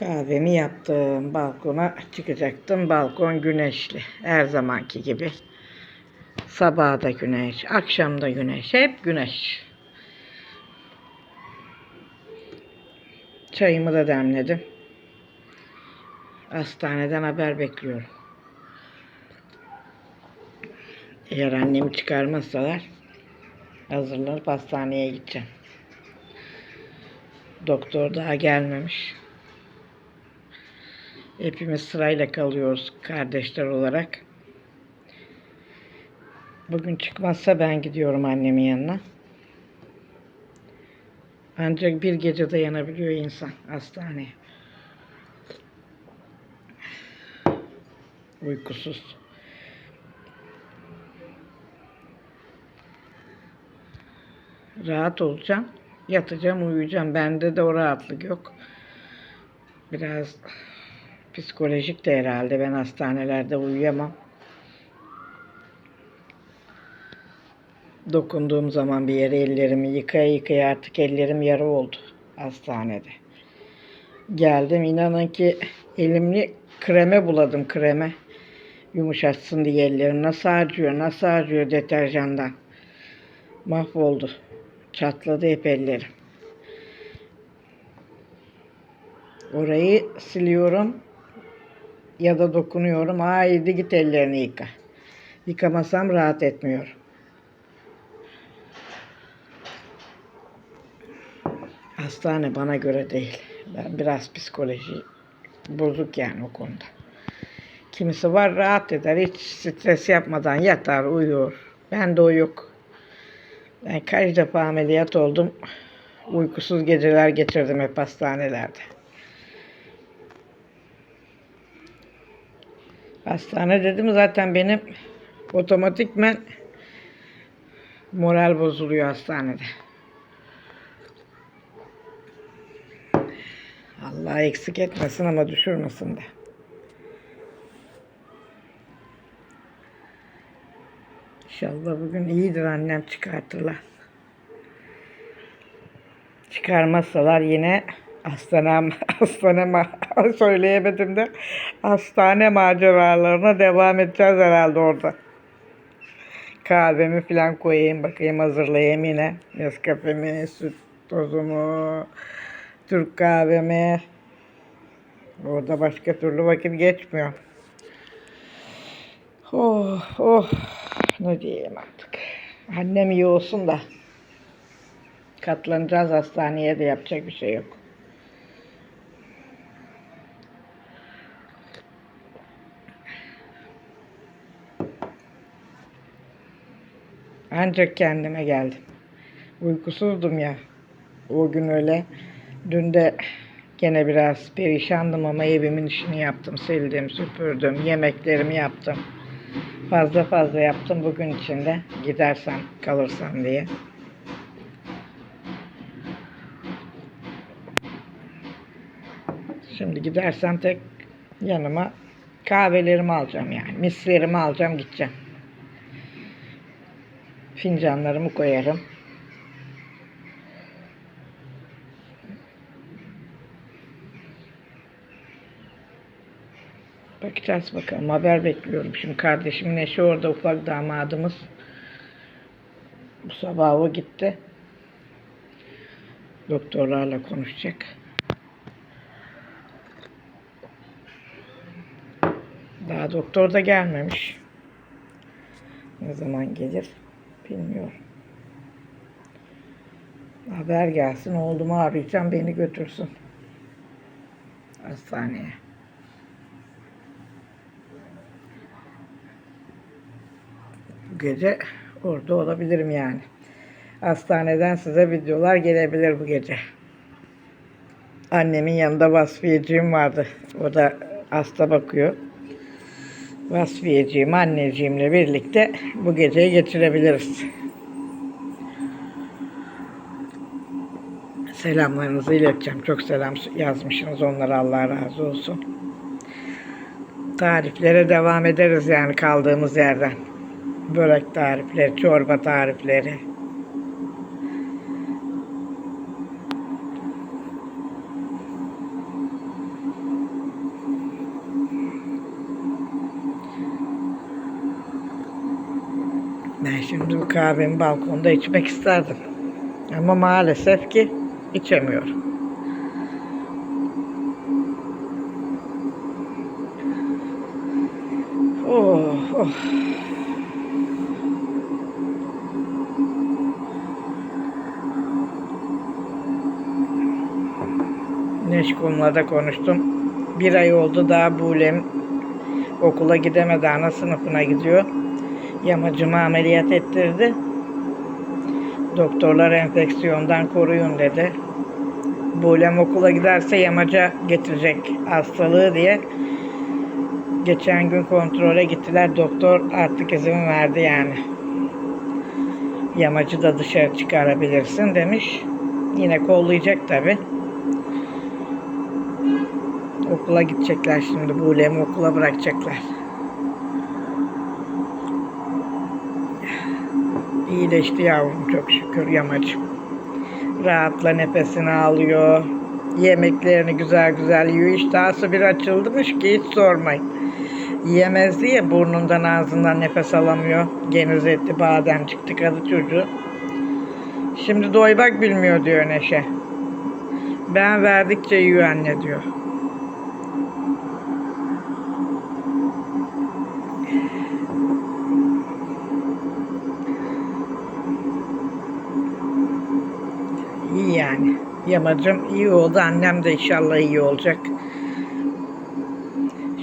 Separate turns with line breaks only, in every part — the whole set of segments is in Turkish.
Kahvemi yaptım. Balkona çıkacaktım. Balkon güneşli. Her zamanki gibi. Sabah da güneş, akşam da güneş. Hep güneş. Çayımı da demledim. Hastaneden haber bekliyorum. Eğer annemi çıkarmazsalar hazırlanıp hastaneye gideceğim. Doktor daha gelmemiş. Hepimiz sırayla kalıyoruz kardeşler olarak. Bugün çıkmazsa ben gidiyorum annemin yanına. Ancak bir gece dayanabiliyor insan hastaneye. Uykusuz. Rahat olacağım. Yatacağım, uyuyacağım. Bende de o rahatlık yok. Biraz psikolojik de herhalde. Ben hastanelerde uyuyamam. Dokunduğum zaman bir yere ellerimi yıkaya yıkaya artık ellerim yara oldu hastanede. Geldim inanın ki elimli kreme buladım kreme. Yumuşatsın diye ellerim. Nasıl acıyor, nasıl acıyor deterjandan. Mahvoldu. Çatladı hep ellerim. Orayı siliyorum ya da dokunuyorum. Haydi git ellerini yıka. Yıkamasam rahat etmiyorum. Hastane bana göre değil. Ben biraz psikoloji bozuk yani o konuda. Kimisi var rahat eder. Hiç stres yapmadan yatar, uyuyor. Ben de o yok. Ben kaç defa ameliyat oldum. Uykusuz geceler geçirdim hep hastanelerde. Hastane dedim zaten benim otomatikmen moral bozuluyor hastanede. Allah eksik etmesin ama düşürmesin de. İnşallah bugün iyidir annem çıkartırlar. Çıkarmazsalar yine hastane, hastane ma- söyleyemedim de hastane maceralarına devam edeceğiz herhalde orada. Kahvemi falan koyayım bakayım hazırlayayım yine. Nescafe'mi, süt tozumu, Türk kahvemi. Orada başka türlü vakit geçmiyor. Oh oh ne diyeyim artık. Annem iyi olsun da katlanacağız hastaneye de yapacak bir şey yok. Ancak kendime geldim. Uykusuzdum ya. O gün öyle. Dün de gene biraz perişandım ama evimin işini yaptım. Sildim, süpürdüm, yemeklerimi yaptım. Fazla fazla yaptım bugün içinde. Gidersem, kalırsam diye. Şimdi gidersem tek yanıma kahvelerimi alacağım yani. Mislerimi alacağım gideceğim. Fincanlarımı koyarım. Bakacağız bakalım. Haber bekliyorum. Şimdi kardeşimin eşi orada ufak damadımız. Bu sabah o gitti. Doktorlarla konuşacak. Daha doktor da gelmemiş. Ne zaman gelir bilmiyorum. Haber gelsin oğlumu arayacağım beni götürsün. Hastaneye. Bu gece orada olabilirim yani. Hastaneden size videolar gelebilir bu gece. Annemin yanında vasfiyeciğim vardı. O da hasta bakıyor. Vasfiyeciğim, anneciğimle birlikte bu geceyi geçirebiliriz. Selamlarınızı ileteceğim. Çok selam yazmışsınız. Onlara Allah razı olsun. Tariflere devam ederiz yani kaldığımız yerden. Börek tarifleri, çorba tarifleri. Ben şimdi bu kahvemi balkonda içmek isterdim. Ama maalesef ki içemiyorum. Oh, oh. Neşkun'la da konuştum. Bir ay oldu daha Bulem okula gidemedi. Ana sınıfına gidiyor. Yamacımı ameliyat ettirdi. Doktorlar enfeksiyondan koruyun dedi. Bulem okula giderse yamaca getirecek hastalığı diye geçen gün kontrole gittiler. Doktor artık izin verdi yani. Yamacı da dışarı çıkarabilirsin demiş. Yine kollayacak tabi. Okula gidecekler şimdi. Buğulem'i okula bırakacaklar. İyileşti yavrum çok şükür yamacım. Rahatla nefesini alıyor. Yemeklerini güzel güzel yiyor. İştahsı bir açıldımış ki hiç sormayın. Yiyemezdi ya burnundan ağzından nefes alamıyor. Geniz etti badem çıktı kadı çocuğu. Şimdi doymak bilmiyor diyor Neşe. Ben verdikçe yiyor anne diyor. Yamacım iyi oldu. Annem de inşallah iyi olacak.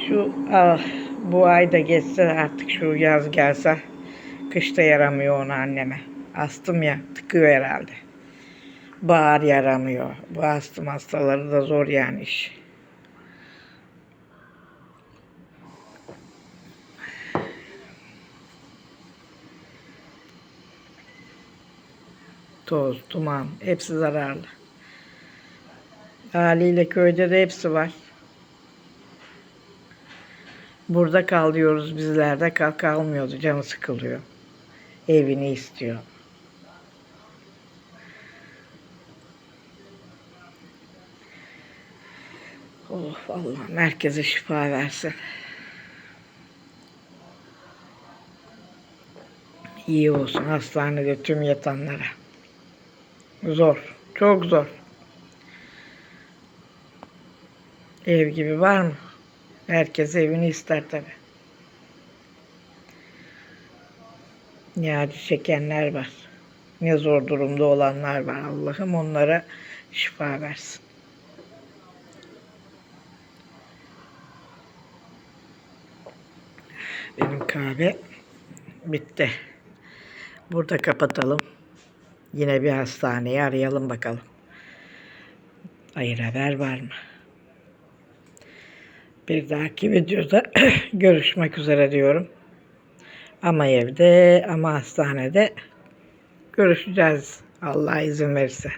Şu ah, bu ay da geçse artık şu yaz gelse kışta yaramıyor ona anneme. Astım ya tıkıyor herhalde. Bahar yaramıyor. Bu astım hastaları da zor yani iş. Toz, duman hepsi zararlı. Haliyle köyde de hepsi var. Burada kal diyoruz bizler de kal kalmıyordu. Canı sıkılıyor. Evini istiyor. Oh Allah merkeze şifa versin. İyi olsun hastanede tüm yatanlara. Zor. Çok zor. Ev gibi var mı? Herkes evini ister tabi. Ne acı çekenler var. Ne zor durumda olanlar var. Allah'ım onlara şifa versin. Benim kahve bitti. Burada kapatalım. Yine bir hastaneyi arayalım bakalım. Hayır haber var mı? Bir dahaki videoda görüşmek üzere diyorum. Ama evde ama hastanede görüşeceğiz. Allah izin verirse.